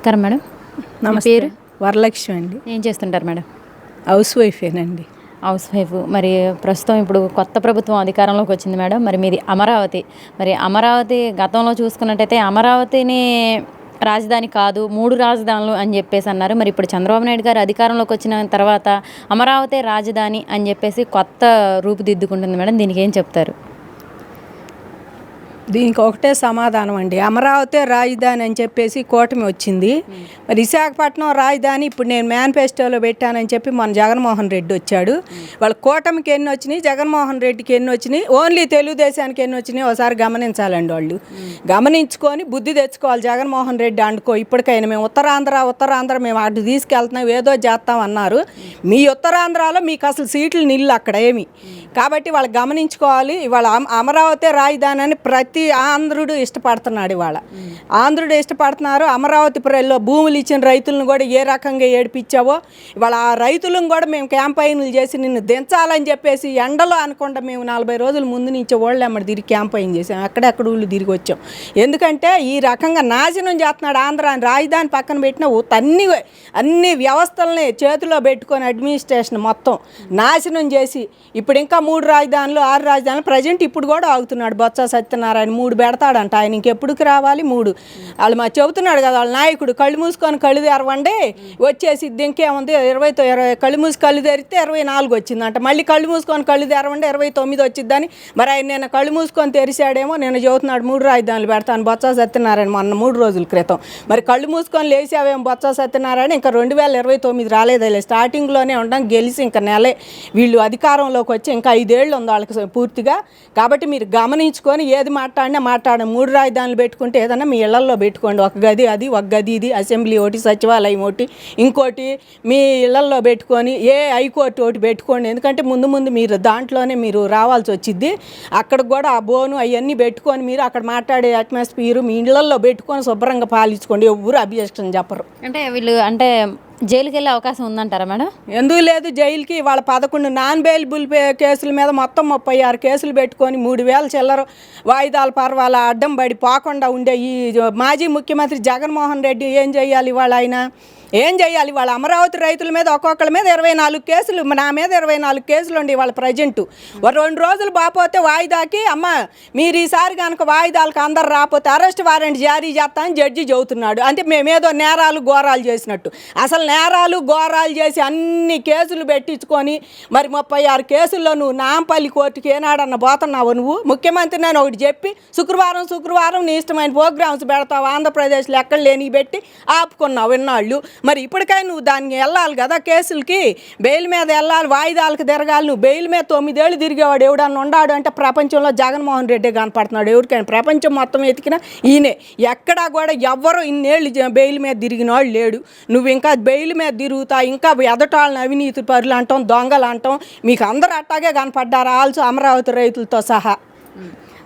నమస్కారం మేడం. నమస్తే. పేరు? వరలక్ష్మి అండి. ఏం చేస్తుంటారు మేడం? హౌస్ వైఫేనండి హౌస్ వైఫ్. మరి ప్రస్తుతం ఇప్పుడు కొత్త ప్రభుత్వం అధికారంలోకి వచ్చింది మేడం. మరి మీది అమరావతి. మరి అమరావతి గతంలో చూసుకున్నట్టయితే అమరావతిని రాజధాని కాదు మూడు రాజధానులు అని చెప్పేసి అన్నారు. మరి ఇప్పుడు చంద్రబాబు నాయుడు గారు అధికారంలోకి వచ్చిన తర్వాత అమరావతి రాజధాని అని చెప్పేసి కొత్త రూపుదిద్దుకుంటుంది మేడం. దీనికి ఏం చెప్తారు? దీనికి ఒకటే సమాధానం అండి. అమరావతి రాజధాని అని చెప్పేసి కూటమి వచ్చింది. మరి విశాఖపట్నం రాజధాని ఇప్పుడు నేను మేనిఫెస్టోలో పెట్టానని చెప్పి మన జగన్మోహన్ రెడ్డి వచ్చాడు. వాళ్ళ కూటమికి ఎన్ని వచ్చినాయి? జగన్మోహన్ రెడ్డికి ఎన్ని వచ్చినాయి? ఓన్లీ తెలుగుదేశానికి ఎన్ని వచ్చినాయి? ఒకసారి గమనించాలండి వాళ్ళు. గమనించుకొని బుద్ధి తెచ్చుకోవాలి. జగన్మోహన్ రెడ్డి అండుకో ఇప్పటికైనా మేము ఉత్తరాంధ్ర ఉత్తరాంధ్ర మేము అటు తీసుకెళ్తున్నాం ఏదో చేస్తాం అన్నారు. మీ ఉత్తరాంధ్రలో మీకు అసలు సీట్లు నిల్లు అక్కడ ఏమి? కాబట్టి వాళ్ళు గమనించుకోవాలి. ఇవాళ అమరావతి రాజధాని అని ప్రతి ఆంధ్రుడు ఇష్టపడుతున్నాడు ఇవాళ. ఆంధ్రుడు ఇష్టపడుతున్నారు అమరావతి ప్రజల్లో భూములు ఇచ్చిన రైతులను కూడా ఏ రకంగా ఏడిపించావో ఇవాళ ఆ రైతులను కూడా మేము క్యాంపైన్లు చేసి నిన్ను దించాలని చెప్పేసి ఎండలో అనుకుండా మేము నలభై రోజుల ముందు నుంచి ఓళ్ళు ఎమ్మడి తిరిగి క్యాంపైన్ చేసాం. అక్కడెక్కడ ఊళ్ళు తిరిగి వచ్చాం. ఎందుకంటే ఈ రకంగా నాశనం చేస్తున్నాడు ఆంధ్ర అని రాజధాని పక్కన పెట్టిన అన్ని అన్ని వ్యవస్థల్ని చేతిలో పెట్టుకొని అడ్మినిస్ట్రేషన్ మొత్తం నాశనం చేసి ఇప్పుడు ఇంకా మూడు రాజధానులు ఆరు రాజధానులు ప్రజెంట్ ఇప్పుడు కూడా ఆగుతున్నాడు బొత్స సత్యనారాయణ మూడు పెడతాడంట. ఆయన ఇంకెప్పుడుకి రావాలి? మూడు. వాళ్ళు మా చెబుతున్నాడు కదా వాళ్ళ నాయకుడు కళ్ళు మూసుకొని కళ్ళు తెరవండి. వచ్చేసి ఇంకేముంది? ఇరవైతో ఇరవై కళ్ళు మూసి కళ్ళు తెరిస్తే ఇరవై నాలుగు వచ్చిందంట. మళ్ళీ కళ్ళు మూసుకొని కళ్ళు తెరవండి ఇరవై తొమ్మిది వచ్చిందని మరి ఆయన నేను కళ్ళు మూసుకొని తెరిచాడేమో నేను చెబుతున్నాడు మూడు రాజధానులు పెడతాను బొత్స సత్యనారాయణ మొన్న మూడు రోజుల క్రితం. మరి కళ్ళు మూసుకొని లేచావేమో బొత్స సత్యనారాయణ ఇంకా రెండు వేల ఇరవై తొమ్మిది రాలేదులే స్టార్టింగ్లోనే ఉండడం గెలిచి ఇంకా నెలే. వీళ్ళు అధికారంలోకి వచ్చి ఇంకా ఐదేళ్ళు ఉంది వాళ్ళకి పూర్తిగా. కాబట్టి మీరు గమనించుకొని ఏది మాట మాట్లాడినా మాట్లాడండి మూడు రాజధానులు పెట్టుకుంటే ఏదైనా మీ ఇళ్ళల్లో పెట్టుకోండి. ఒక గది అది ఒక గది ఇది అసెంబ్లీ ఒకటి సచివాలయం ఒకటి ఇంకోటి మీ ఇళ్ళల్లో పెట్టుకొని ఏ హైకోర్టు ఒకటి పెట్టుకోండి. ఎందుకంటే ముందు ముందు మీరు దాంట్లోనే మీరు రావాల్సి వచ్చింది అక్కడ కూడా ఆ బోను అవన్నీ పెట్టుకొని మీరు అక్కడ మాట్లాడే అట్మాస్ఫియర్ మీ ఇళ్ళల్లో పెట్టుకొని శుభ్రంగా పాలించుకోండి. ఎవరు అబ్జెక్షన్ చెప్పరు అంటే వీళ్ళు అంటే జైలుకి వెళ్ళే అవకాశం ఉందంటారా మేడం? ఎందుకు లేదు జైలుకి వాళ్ళ పదకొండు నాన్ బెయిలబుల్ కేసుల మీద మొత్తం ముప్పై ఆరు కేసులు పెట్టుకొని మూడు వేల చిల్లర వాయిదాల పర్వాల అడ్డం పడి పోకుండా ఉండే ఈ మాజీ ముఖ్యమంత్రి జగన్మోహన్ రెడ్డి ఏం చేయాలి వాళ్ళ ఆయన? ఏం చేయాలి? వాళ్ళ అమరావతి రైతుల మీద ఒక్కొక్కళ్ళ మీద ఇరవై నాలుగు కేసులు నా మీద ఇరవై నాలుగు కేసులు ఉండి వాళ్ళ ప్రజెంట్. రెండు రోజులు బాపోతే వాయిదాకి అమ్మ మీరు ఈసారి కనుక వాయిదాలకు అందరు రాకపోతే అరెస్ట్ వారెంట్ జారీ చేస్తామని జడ్జి చెబుతున్నాడు. అంటే మేమేదో నేరాలు ఘోరాలు చేసినట్టు. అసలు నేరాలు ఘోరాలు చేసి అన్ని కేసులు పెట్టించుకొని మరి ముప్పై ఆరు కేసుల్లో నువ్వు నాంపల్లి కోర్టుకి ఏనాడన్న పోతున్నావు నువ్వు? ముఖ్యమంత్రి నేను ఒకటి చెప్పి శుక్రవారం శుక్రవారం నీ ఇష్టమైన ప్రోగ్రామ్స్ పెడతావు? ఆంధ్రప్రదేశ్లో ఎక్కడ లేని పెట్టి ఆపుకున్నావు ఇన్నాళ్ళు. మరి ఇప్పటికై నువ్వు దానికి వెళ్ళాలి కదా కేసులకి? బెయిల్ మీద వెళ్ళాలి వాయిదాలకు తిరగాలి నువ్వు బెయిల్ మీద తొమ్మిదేళ్ళు తిరిగేవాడు ఎవడన్నా ఉండాడు అంటే ప్రపంచంలో జగన్మోహన్ రెడ్డి కనపడుతున్నాడు. ఎవరికైనా ప్రపంచం మొత్తం ఎతికినా ఈయనే. ఎక్కడా కూడా ఎవ్వరు ఇన్నేళ్ళు బెయిల్ మీద తిరిగిన వాళ్ళు లేడు. నువ్వు ఇంకా బెయిల్ మీద తిరుగుతా ఇంకా ఎదటాళ్ళని అవినీతి పరులు అంటాం దొంగలు అంటాం. మీకు అందరూ అట్టాగే కనపడ్డారు? ఆల్సో అమరావతి రైతులతో సహా.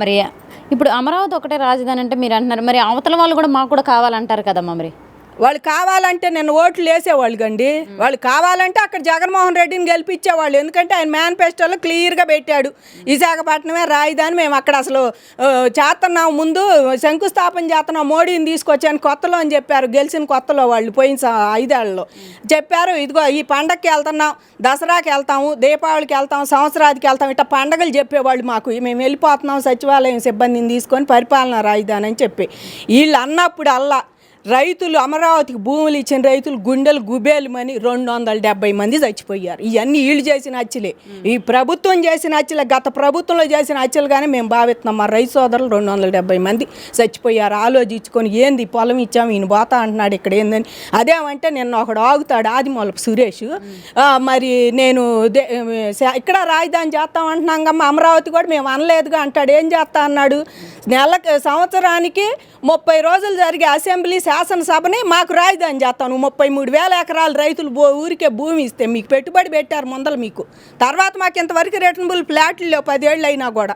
మరి ఇప్పుడు అమరావతి ఒకటే రాజధాని అంటే మీరు అంటున్నారు. మరి అవతల వాళ్ళు కూడా మాకు కూడా కావాలంటారు కదమ్మా మరి? వాళ్ళు కావాలంటే నేను ఓట్లు వేసేవాళ్ళు కండి. వాళ్ళు కావాలంటే అక్కడ జగన్మోహన్ రెడ్డిని గెలిపించేవాళ్ళు. ఎందుకంటే ఆయన మేనిఫెస్టోలో క్లియర్గా పెట్టాడు. విశాఖపట్నమే రాయిదాని మేము అక్కడ అసలు చేస్తున్నాం ముందు శంకుస్థాపన చేస్తున్నాం. మోడీని తీసుకొచ్చాను కొత్తలో అని చెప్పారు. గెలిచిన కొత్తలో వాళ్ళు పోయిన స- ఐదేళ్ళలో. చెప్పారు ఇదిగో ఈ పండగకి వెళ్తున్నాం దసరాకి వెళ్తాము దీపావళికి వెళ్తాం సంవత్సరాదికి వెళ్తాం ఇట్లా పండగలు చెప్పేవాళ్ళు మాకు. మేము వెళ్ళిపోతున్నాం సచివాలయం సిబ్బందిని తీసుకొని పరిపాలన రాయిదాని అని చెప్పి. వీళ్ళు అన్నప్పుడు అల్లా రైతులు అమరావతికి భూములు ఇచ్చిన రైతులు గుండెలు గుబేలుమని రెండు వందల డెబ్బై మంది చచ్చిపోయారు. ఇవన్నీ వీళ్ళు చేసిన హత్యలే. ఈ ప్రభుత్వం చేసిన హత్యలే గత ప్రభుత్వంలో చేసిన హత్యలుగానే మేము భావిస్తున్నాం. మా రైతు సోదరులు రెండు వందల డెబ్బై మంది చచ్చిపోయారు. ఆలోచించుకొని ఏంది పొలం ఇచ్చాము ఈయన పోతా అంటున్నాడు ఇక్కడ ఏందని. అదేమంటే నిన్న ఒకడు ఆగుతాడు ఆదిమూలపు సురేష్. మరి నేను ఇక్కడ రాజధాని చేస్తాం అంటున్నాం అమరావతి కూడా మేము అనలేదుగా అంటాడు. ఏం చేస్తా అన్నాడు? నెలకి సంవత్సరానికి ముప్పై రోజులు జరిగే అసెంబ్లీ శాసనసభని మాకు రాజధాని చేస్తాను ముప్పై మూడు వేల ఎకరాలు రైతులు బో ఊరికే భూమి ఇస్తే మీకు పెట్టుబడి పెట్టారు ముందలు మీకు. తర్వాత మాకు ఇంతవరకు రిటర్నబుల్ ఫ్లాట్లు లేవు పదేళ్ళు అయినా కూడా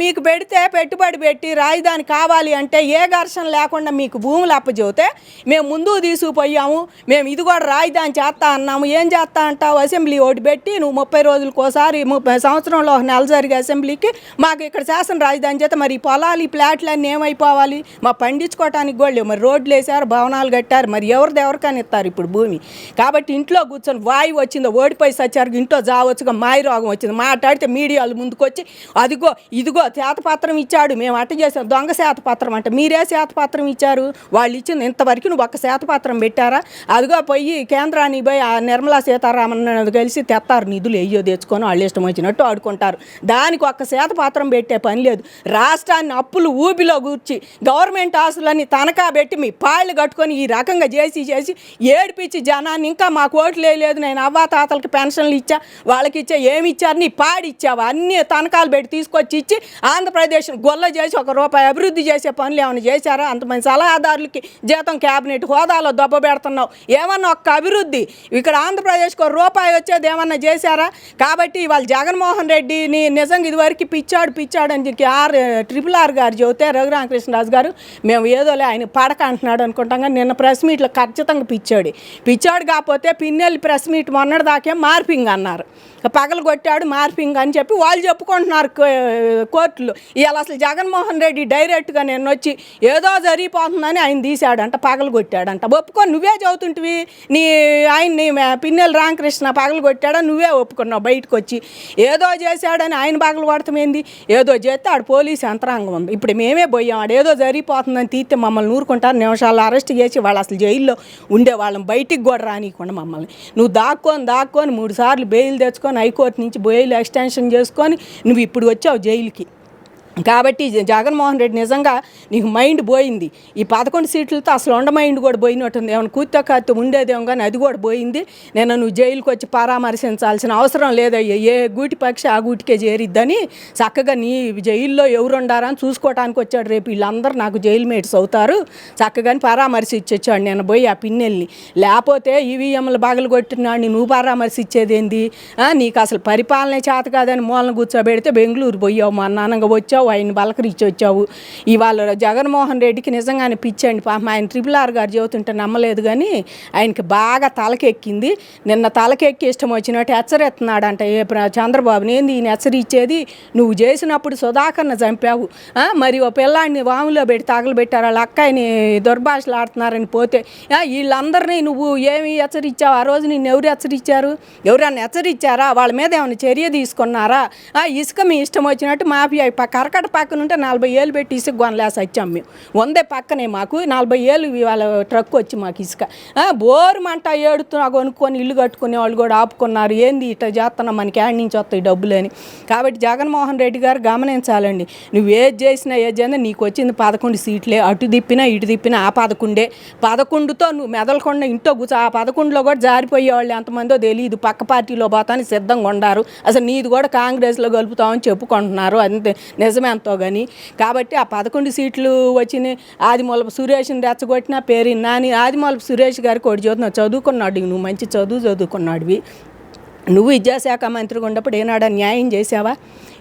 మీకు పెడితే పెట్టుబడి పెట్టి రాజధాని కావాలి అంటే ఏ ఘర్షణ లేకుండా మీకు భూములు అప్పచెబితే మేము ముందుకు తీసుకుపోయాము. మేము ఇది కూడా రాజధాని చేస్తా అన్నాము. ఏం చేస్తా అంటావు? అసెంబ్లీ ఒకటి పెట్టి నువ్వు ముప్పై రోజులకు ఒకసారి ముప్పై సంవత్సరంలో ఒక నెల జరిగే అసెంబ్లీకి మాకు ఇక్కడ శాసన రాజధాని చేత మరి పొలాలు ఈ ప్లాట్లు అన్నీ ఏమైపోవాలి? మా పండించుకోవటానికి కూడా లేవు. మరి రోడ్లు చేశారు భవనాలు కట్టారు మరి ఎవరిది ఎవరికని ఇస్తారు ఇప్పుడు భూమి? కాబట్టి ఇంట్లో కూర్చొని వాయువు వచ్చిందో ఓడిపోయి సచ్చారు ఇంట్లో జావచ్చుగా మాయ రోగం వచ్చింది. మాట్లాడితే మీడియాలు ముందుకొచ్చి అదిగో ఇదిగో శాతపత్రం ఇచ్చాడు మేము అట్ట చేసాం దొంగ శాతపత్రం అంటే. మీరే శాతపత్రం ఇచ్చారు? వాళ్ళు ఇచ్చింది ఇంతవరకు నువ్వు ఒక్క శాతపత్రం పెట్టారా? అదిగో పోయి కేంద్రానికి పోయి ఆ నిర్మలా సీతారామన్ కలిసి తెత్తారు నిధులు ఎయ్యో తెచ్చుకొని వాళ్ళు ఇష్టం వచ్చినట్టు ఆడుకుంటారు. దానికి ఒక్క శాతపత్రం పెట్టే పని లేదు. రాష్ట్రాన్ని అప్పులు ఊబిలో కూర్చి గవర్నమెంట్ ఆస్తులని తనఖా పెట్టి మీ కాళ్ళు కట్టుకొని ఈ రకంగా చేసి చేసి ఏడిపించి జనాన్ని ఇంకా మాకు ఓట్లు వేయలేదు. నేను అవ్వా తాతలకి పెన్షన్లు ఇచ్చా వాళ్ళకి ఇచ్చా ఏమి ఇచ్చారు నీ పాడి అన్ని తనఖాలు పెట్టి తీసుకొచ్చి ఇచ్చి ఆంధ్రప్రదేశ్ గొల్ల చేసి ఒక రూపాయి అభివృద్ధి చేసే పనులు ఏమైనా చేశారా? అంతమంది సలహాదారులకి జీతం క్యాబినెట్ హోదాలో దెబ్బ పెడుతున్నావు. ఏమన్నా ఒక్క అభివృద్ధి? ఇక్కడ ఆంధ్రప్రదేశ్కి ఒక రూపాయి వచ్చేది ఏమన్నా చేశారా? కాబట్టి ఇవాళ జగన్మోహన్ రెడ్డిని నిజంగా ఇదివరకు పిచ్చాడు పిచ్చాడు అని చెప్పి ఆర్ ట్రిపుల్ ఆర్ గారు చెబితే రఘురామకృష్ణరాజు గారు మేము ఏదోలే ఆయన పడక అంటున్నాడు. అనుకుంటాం కానీ నిన్న ప్రెస్ మీట్లో ఖచ్చితంగా పిచ్చాడు. పిచ్చాడు కాకపోతే పిన్నెల్లి ప్రెస్ మీట్ మొన్నటి దాకే మార్పింగ్ అన్నారు. పగలు కొట్టాడు మార్పింగ్ అని చెప్పి వాళ్ళు చెప్పుకుంటున్నారు కో- కోర్టులో. ఇవాళ అసలు జగన్మోహన్ రెడ్డి డైరెక్ట్గా నేను వచ్చి ఏదో జరిగిపోతుందని ఆయన తీశాడంట పగలు కొట్టాడంట. ఒప్పుకొని నువ్వే చదువుతుంటివి. నీ ఆయన్ని పిన్నెల రామకృష్ణ పగలు కొట్టాడా? నువ్వే ఒప్పుకున్నావు బయటకు వచ్చి ఏదో చేశాడని ఆయన పగలు కొడతమేంది ఏదో? చేస్తే ఆడు పోలీస్ యంత్రాంగం ఉంది. ఇప్పుడు మేమే పోయాం ఆడు ఏదో జరిగిపోతుందని తీస్తే మమ్మల్ని ఊరుకుంటారు నిమిషం నిమిషాలు అరెస్ట్ చేసి వాళ్ళు అసలు జైల్లో ఉండే వాళ్ళని బయటికి కూడా రానియకుండా మమ్మల్ని. నువ్వు దాక్కొని దాక్కొని మూడు సార్లు బెయిల్ తెచ్చుకొని హైకోర్టు నుంచి బెయిల్ ఎక్స్టెన్షన్ చేసుకొని నువ్వు ఇప్పుడు వచ్చావు జైలుకి. కాబట్టి జగన్మోహన్ రెడ్డి నిజంగా నీకు మైండ్ పోయింది. ఈ పదకొండు సీట్లతో అసలు ఉండ మైండ్ కూడా పోయినట్టుంది. ఏమైనా కూర్తో కాతో ఉండేదేమో కానీ అది కూడా పోయింది. నేను నువ్వు జైలుకి వచ్చి పరామర్శించాల్సిన అవసరం లేదయ్యా. ఏ గూటి పక్షి ఆ గూటికే చేరిద్దని చక్కగా నీ జైల్లో ఎవరు ఉండారా అని చూసుకోవడానికి వచ్చాడు రేపు వీళ్ళందరూ నాకు జైలు మేట్స్ అవుతారు. చక్కగా పరామర్శించొచ్చాడు నేను పోయి ఆ పిన్నెల్ని. లేకపోతే ఈవీఎంలు బాగలు కొట్టినాడిని నువ్వు పరామర్శించేది నీకు అసలు పరిపాలనే చేత కాదని మూలన కూర్చోబెడితే బెంగళూరు పోయావు మా నాన్నగా వచ్చావు ఆయన బలకరించి వచ్చావు. ఇవాళ జగన్మోహన్ రెడ్డికి నిజంగానే పిచ్చండి పాపం. ఆయన ట్రిపుల్ ఆర్ గారు చదువుతుంటే నమ్మలేదు కానీ ఆయనకి బాగా తలకెక్కింది. నిన్న తలకెక్కి ఇష్టం వచ్చినట్టు హెచ్చరెత్తున్నాడంట ఏ చంద్రబాబు. చంద్రబాబుని ఏంది ఈయన హెచ్చరిచ్చేది నువ్వు చేసినప్పుడు సుధాకర్ను చంపావు. ఆ, మరి ఓ పిల్లాడిని వాములో పెట్టి తగలబెట్టారు. వాళ్ళ అక్కాయిని దుర్భాషలు ఆడుతున్నారని పోతే వీళ్ళందరినీ నువ్వు ఏమి హెచ్చరించావు? ఆ రోజు నిన్ను ఎవరు హెచ్చరించారు? ఎవరన్నా హెచ్చరించారా? వాళ్ళ మీద ఏమైనా చర్య తీసుకున్నారా? ఆ, ఇసుక మీ ఇష్టం వచ్చినట్టు మాఫియా ప- కరకట పక్కన ఉంటే నలభై ఏళ్ళు పెట్టి ఇసుక కొనలేసి వచ్చాం మేము. వందే పక్కనే మాకు. నలభై ఏళ్ళు ఇవాళ ట్రక్ వచ్చి మాకు ఇసుక. బోరు మంట ఏడుతున్నా కొనుక్కొని ఇల్లు కట్టుకునే వాళ్ళు కూడా ఆపుకున్నారు. ఏంది ఇట్లా చేస్తున్నాం మనకి యాడ్ నుంచి వస్తాయి డబ్బులు అని. కాబట్టి జగన్మోహన్ రెడ్డి గారు గమనించాలండి. నువ్వు ఏది చేసినా ఏది చేసినా నీకు వచ్చింది పదకొండు సీట్లే. అటు తిప్పినా ఇటు తిప్పినా ఆ పదకొండే. పదకొండుతో నువ్వు మెదలకుండా ఇంట్లో కూర్చో. ఆ పదకొండులో కూడా జారిపోయేవాళ్ళు ఎంతమందో తెలియదు పక్క పార్టీలో పోతానికి సిద్ధంగా ఉండారు. అసలు నీది కూడా కాంగ్రెస్లో కలుపుతామని చెప్పుకుంటున్నారు. అంతే. నిజం నిజమే ఎంతో కానీ కాబట్టి ఆ పదకొండు సీట్లు వచ్చినాయి ఆదిమూలపు సురేష్ని రెచ్చగొట్టిన పేరు నాని ఆదిమూలపు సురేష్ గారికి ఒకటి చదువుతున్నావు చదువుకున్నాడు నువ్వు మంచి చదువు చదువుకున్నాడువి. నువ్వు విద్యాశాఖ మంత్రిగా ఉన్నప్పుడు ఏనాడ న్యాయం చేసావా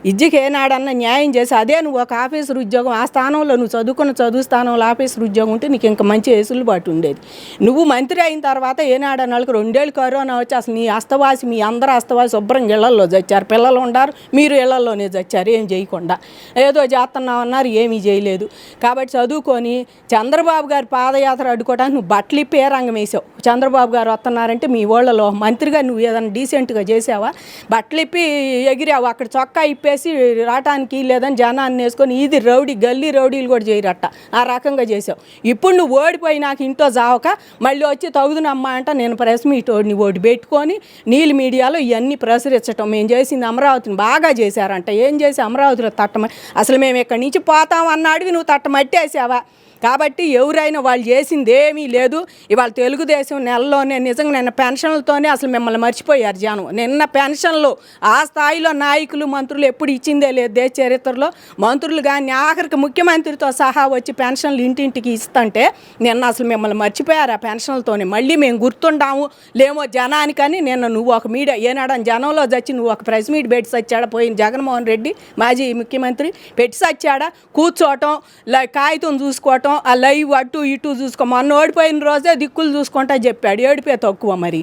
విద్యకి ఏనాడన్నా న్యాయం చేసి అదే నువ్వు ఒక ఆఫీసర్ ఉద్యోగం ఆ స్థానంలో నువ్వు చదువుకున్న చదువు స్థానంలో ఆఫీసర్ ఉద్యోగం ఉంటే నీకు ఇంకా మంచి వెసులుబాటు ఉండేది. నువ్వు మంత్రి అయిన తర్వాత ఏనాడన్నాళ్ళకి రెండేళ్ళు కరోనా వచ్చి అసలు నీ అస్తవాసి మీ అందరూ అస్తవాసి శుభ్రంగా ఇళ్ళలో చచ్చారు. పిల్లలు ఉండారు మీరు ఇళ్ళలోనే చచ్చారు ఏం చేయకుండా. ఏదో చేస్తున్నామన్నారు ఏమీ చేయలేదు. కాబట్టి చదువుకొని చంద్రబాబు గారి పాదయాత్ర అడ్డుకోవడానికి నువ్వు బట్టలు ఇప్పి రంగం వేసావు? చంద్రబాబు గారు వస్తున్నారంటే మీ ఓళ్ళలో మంత్రిగా నువ్వు ఏదైనా డీసెంట్గా చేసావా? బట్టలు ఇప్పి ఎగిరావు? అక్కడ చొక్కా ఇప్పేసి రావటానికి లేదని జనాన్ని వేసుకొని ఇది రౌడీ గల్లీ రౌడీలు కూడా చేయరట్ట ఆ రకంగా చేసావు ఇప్పుడు నువ్వు ఓడిపోయి నాకు ఇంట్లో జావక మళ్ళీ వచ్చి తగుదునమ్మా అంట నేను ప్రెస్ మీట్ ఓడిని ఓడి పెట్టుకొని నీళ్ళు మీడియాలో ఇవన్నీ ప్రసరించటం మేము చేసింది అమరావతిని బాగా చేశారంట. ఏం చేసి అమరావతిలో తట్టమ? అసలు మేము ఇక్కడి నుంచి పోతాం అన్నాడివి నువ్వు తట్టమట్టేసావా? కాబట్టి ఎవరైనా వాళ్ళు చేసింది ఏమీ లేదు. ఇవాళ తెలుగుదేశం నెలలోనే నిజంగా నిన్న పెన్షన్లతోనే అసలు మిమ్మల్ని మర్చిపోయారు జనం. నిన్న పెన్షన్లు ఆ స్థాయిలో నాయకులు మంత్రులు ఎప్పుడు ఇచ్చిందే లేదు దేశ చరిత్రలో. మంత్రులు కానీ ఆఖరికి ముఖ్యమంత్రితో సహా వచ్చి పెన్షన్లు ఇంటింటికి ఇస్తుంటే నిన్న అసలు మిమ్మల్ని మర్చిపోయారు ఆ పెన్షన్లతోనే. మళ్ళీ మేము గుర్తుండాము. లేమో జనానికని నిన్న నువ్వు ఒక మీడియా ఏనాడని జనంలో చచ్చి నువ్వు ఒక ప్రెస్ మీట్ పెట్టి సచ్చాడా? పోయిన జగన్మోహన్ రెడ్డి మాజీ ముఖ్యమంత్రి పెట్టి సచ్చాడా? కూర్చోవటం లే కాగితం చూసుకోవటం చూడటం ఆ లైవ్ అటు ఇటు చూసుకో. మొన్న ఓడిపోయిన రోజే దిక్కులు చూసుకుంటా చెప్పాడు. ఏడిపే తక్కువ మరి.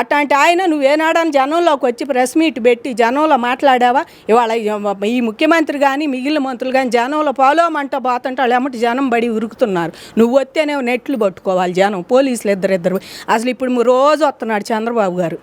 అట్లాంటి ఆయన నువ్వేనాడని జనంలోకి వచ్చి ప్రెస్ మీట్ పెట్టి జనంలో మాట్లాడావా? ఇవాళ ఈ ముఖ్యమంత్రి కానీ మిగిలిన మంత్రులు కానీ జనంలో పోలోమంట పోతుంటే వాళ్ళు ఎమ్మటి జనం బడి ఉరుకుతున్నారు. నువ్వు వస్తేనే నెట్లు పట్టుకోవాలి జనం. పోలీసులు ఇద్దరిద్దరు అసలు ఇప్పుడు రోజు వస్తున్నాడు చంద్రబాబు గారు.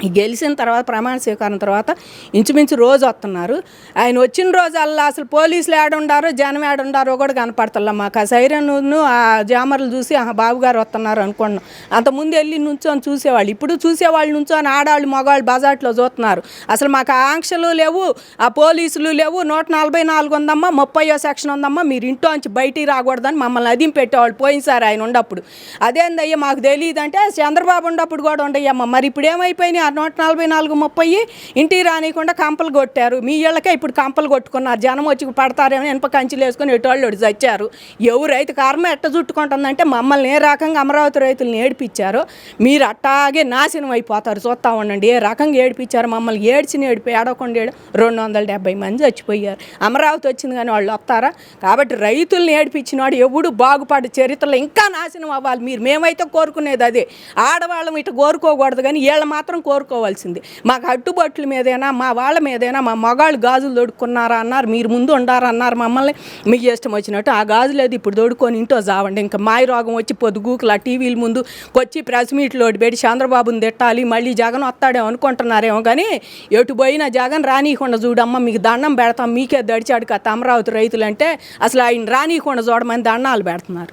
గెలిచిన తర్వాత ప్రమాణ స్వీకారం తర్వాత ఇంచుమించు రోజు వస్తున్నారు. ఆయన వచ్చిన రోజు అల్లా అసలు పోలీసులు ఏడుండారో జనం ఏడుండారో కూడా కనపడతల్లా మాకు. ఆ సైరన్ను ఆ జామర్లు చూసి ఆ బాబు గారు వస్తున్నారు అనుకున్నాం అంతకుముందు వెళ్ళి నుంచొని చూసేవాళ్ళు. ఇప్పుడు చూసేవాళ్ళు నుంచొని ఆడవాళ్ళు మగవాళ్ళు బజాట్లో చూస్తున్నారు. అసలు మాకు ఆంక్షలు లేవు ఆ పోలీసులు లేవు. నూట నలభై నాలుగు ఉందమ్మా ముప్పయో సెక్షన్ ఉందమ్మా మీరు ఇంట్లోంచి బయటికి రాకూడదని మమ్మల్ని అదిం పెట్టేవాళ్ళు పోయినసారి ఆయన ఉండప్పుడు అదేందయ్యా మాకు తెలియదు అంటే చంద్రబాబు ఉండప్పుడు కూడా ఉండయ్యమ్మ. మరి ఇప్పుడు ఏమైపోయినాయి నూట నలభై నాలుగు ముప్పై ఇంటికి రానియకుండా కంపలు కొట్టారు. మీ ఇళ్ళకే ఇప్పుడు కంపలు కొట్టుకున్నారు. జనం వచ్చి పడతారేమో ఇనప కంచులు వేసుకొని ఎటువాళ్ళు ఒకటి చచ్చారు రైతు కర్మ ఎట్ట చుట్టుకుంటుందంటే మమ్మల్ని ఏ రకంగా అమరావతి రైతులను ఏడిపించారో మీరు అట్టాగే నాశనం అయిపోతారు. చూస్తా ఉండండి. ఏ రకంగా ఏడిపించారు మమ్మల్ని ఏడ్చిన ఏడిపి ఏడవకుండా ఏడు రెండు వందల డెబ్బై మంది చచ్చిపోయారు. అమరావతి వచ్చింది కానీ వాళ్ళు వస్తారా? కాబట్టి రైతుల్ని ఏడిపించిన వాడు ఎవడు బాగుపడు చరిత్రలో ఇంకా నాశనం అవ్వాలి. మీరు మేమైతే కోరుకునేది అదే. ఆడవాళ్ళం ఇటు కోరుకోకూడదు కానీ వీళ్ళు మాత్రం కోరుకోవాల్సింది. మాకు అడ్డుబొట్ల మీదైనా మా వాళ్ళ మీదైనా మా మగాళ్ళు గాజులు దొడుక్కున్నారా అన్నారు మీరు ముందు ఉండారన్నారు మమ్మల్ని. మీకు ఇష్టం వచ్చినట్టు ఆ గాజులు అది ఇప్పుడు దొడుకొని ఇంటో జావండి. ఇంకా మాయ రోగం వచ్చి పొద్దుగూకులు ఆ టీవీల ముందు వచ్చి ప్రెస్ మీట్లో పెట్టి చంద్రబాబుని తిట్టాలి మళ్ళీ జగన్ వస్తాడేమో అనుకుంటున్నారేమో కానీ ఎటు పోయినా జగన్ రానియకుండా చూడమ్మ మీకు దండం పెడతాం మీకే దడిచాడు కదా అమరావతి రైతులు అంటే అసలు ఆయన రానియకుండా చూడమని దండాలు పెడుతున్నారు.